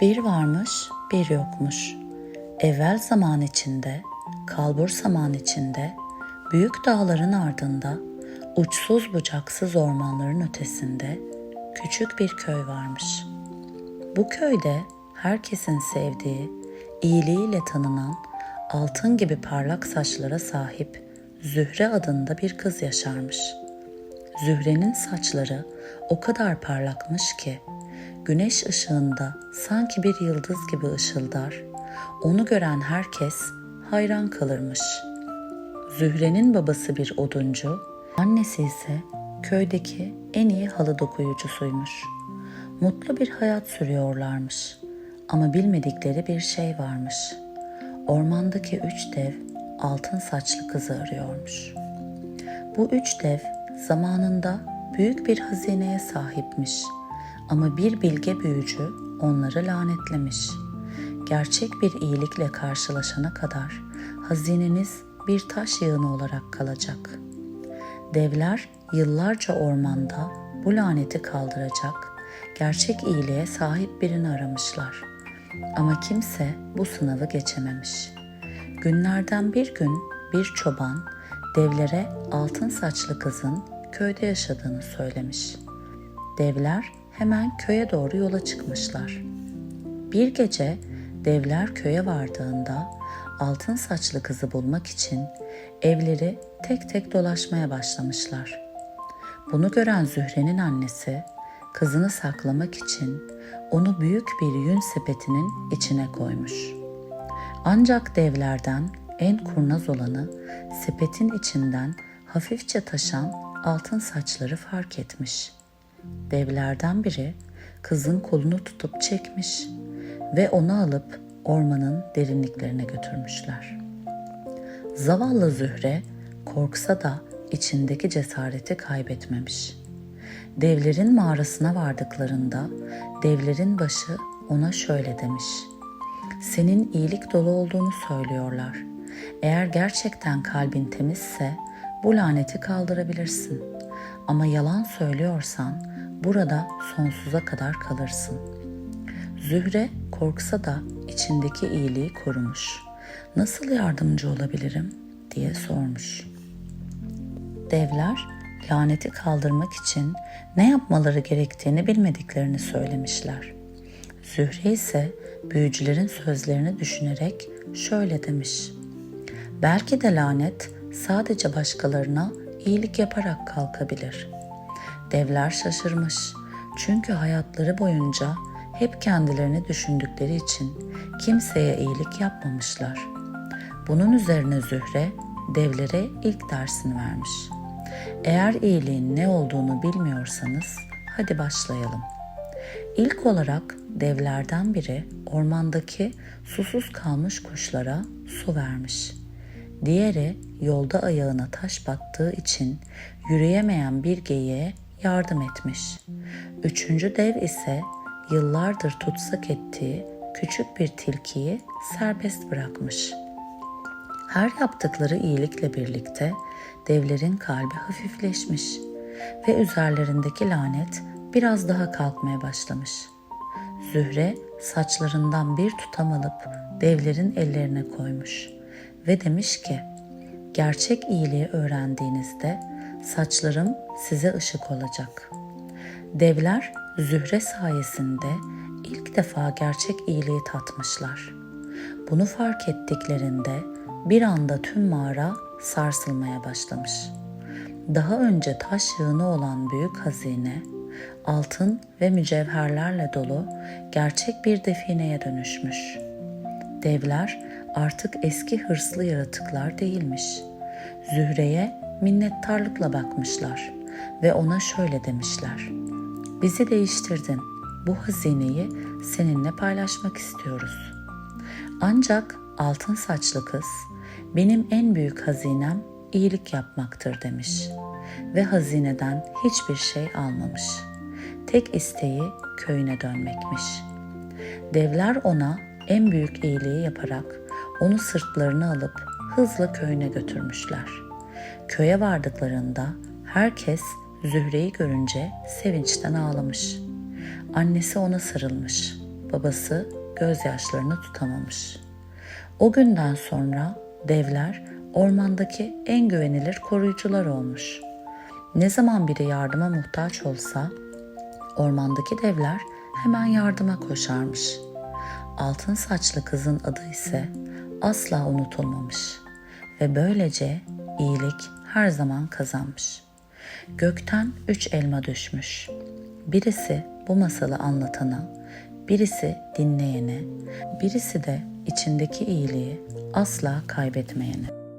Bir varmış, bir yokmuş. Evvel zaman içinde, kalbur zaman içinde, büyük dağların ardında, uçsuz bucaksız ormanların ötesinde küçük bir köy varmış. Bu köyde herkesin sevdiği, iyiliğiyle tanınan, altın gibi parlak saçlara sahip Zühre adında bir kız yaşarmış. Zühre'nin saçları o kadar parlakmış ki güneş ışığında sanki bir yıldız gibi ışıldar. Onu gören herkes hayran kalırmış. Zühre'nin babası bir oduncu, annesi ise köydeki en iyi halı dokuyucusuymuş. Mutlu bir hayat sürüyorlarmış. Ama bilmedikleri bir şey varmış. Ormandaki üç dev altın saçlı kızı arıyormuş. Bu üç dev zamanında büyük bir hazineye sahipmiş. Ama bir bilge büyücü onları lanetlemiş. Gerçek bir iyilikle karşılaşana kadar hazineniz bir taş yığını olarak kalacak. Devler yıllarca ormanda bu laneti kaldıracak, gerçek iyiliğe sahip birini aramışlar. Ama kimse bu sınavı geçememiş. Günlerden bir gün bir çoban devlere altın saçlı kızın köyde yaşadığını söylemiş. Devler hemen köye doğru yola çıkmışlar. Bir gece devler köye vardığında altın saçlı kızı bulmak için evleri tek tek dolaşmaya başlamışlar. Bunu gören Zühre'nin annesi kızını saklamak için onu büyük bir yün sepetinin içine koymuş. Ancak devlerden en kurnaz olanı sepetin içinden hafifçe taşan altın saçları fark etmiş. Devlerden biri kızın kolunu tutup çekmiş ve onu alıp ormanın derinliklerine götürmüşler. Zavallı Zühre korksa da içindeki cesareti kaybetmemiş. Devlerin mağarasına vardıklarında devlerin başı ona şöyle demiş. Senin iyilik dolu olduğunu söylüyorlar. Eğer gerçekten kalbin temizse bu laneti kaldırabilirsin. Ama yalan söylüyorsan burada sonsuza kadar kalırsın. Zühre korksa da içindeki iyiliği korumuş. Nasıl yardımcı olabilirim diye sormuş. Devler laneti kaldırmak için ne yapmaları gerektiğini bilmediklerini söylemişler. Zühre ise büyücülerin sözlerini düşünerek şöyle demiş. Belki de lanet sadece başkalarına iyilik yaparak kalkabilir. Devler şaşırmış. Çünkü hayatları boyunca hep kendilerini düşündükleri için kimseye iyilik yapmamışlar. Bunun üzerine Zühre devlere ilk dersini vermiş. Eğer iyiliğin ne olduğunu bilmiyorsanız hadi başlayalım. İlk olarak devlerden biri ormandaki susuz kalmış kuşlara su vermiş. Diğeri yolda ayağına taş battığı için yürüyemeyen bir geyiğe yardım etmiş. Üçüncü dev ise yıllardır tutsak ettiği küçük bir tilkiyi serbest bırakmış. Her yaptıkları iyilikle birlikte devlerin kalbi hafifleşmiş ve üzerlerindeki lanet biraz daha kalkmaya başlamış. Zühre saçlarından bir tutam alıp devlerin ellerine koymuş ve demiş ki gerçek iyiliği öğrendiğinizde saçlarım size ışık olacak. Devler Zühre sayesinde ilk defa gerçek iyiliği tatmışlar. Bunu fark ettiklerinde bir anda tüm mağara sarsılmaya başlamış. Daha önce taş yığını olan büyük hazine, altın ve mücevherlerle dolu gerçek bir defineye dönüşmüş. Devler artık eski hırslı yaratıklar değilmiş. Zühre'ye minnettarlıkla bakmışlar ve ona şöyle demişler. Bizi değiştirdin. Bu hazineyi seninle paylaşmak istiyoruz. Ancak altın saçlı kız benim en büyük hazinem iyilik yapmaktır demiş ve hazineden hiçbir şey almamış. Tek isteği köyüne dönmekmiş. Devler ona en büyük iyiliği yaparak onu sırtlarına alıp hızla köyüne götürmüşler. Köye vardıklarında herkes Zühre'yi görünce sevinçten ağlamış. Annesi ona sarılmış. Babası gözyaşlarını tutamamış. O günden sonra devler ormandaki en güvenilir koruyucular olmuş. Ne zaman biri yardıma muhtaç olsa ormandaki devler hemen yardıma koşarmış. Altın saçlı kızın adı ise asla unutulmamış ve böylece iyilik her zaman kazanmış. Gökten üç elma düşmüş. Birisi bu masalı anlatana, birisi dinleyene, birisi de içindeki iyiliği asla kaybetmeyene.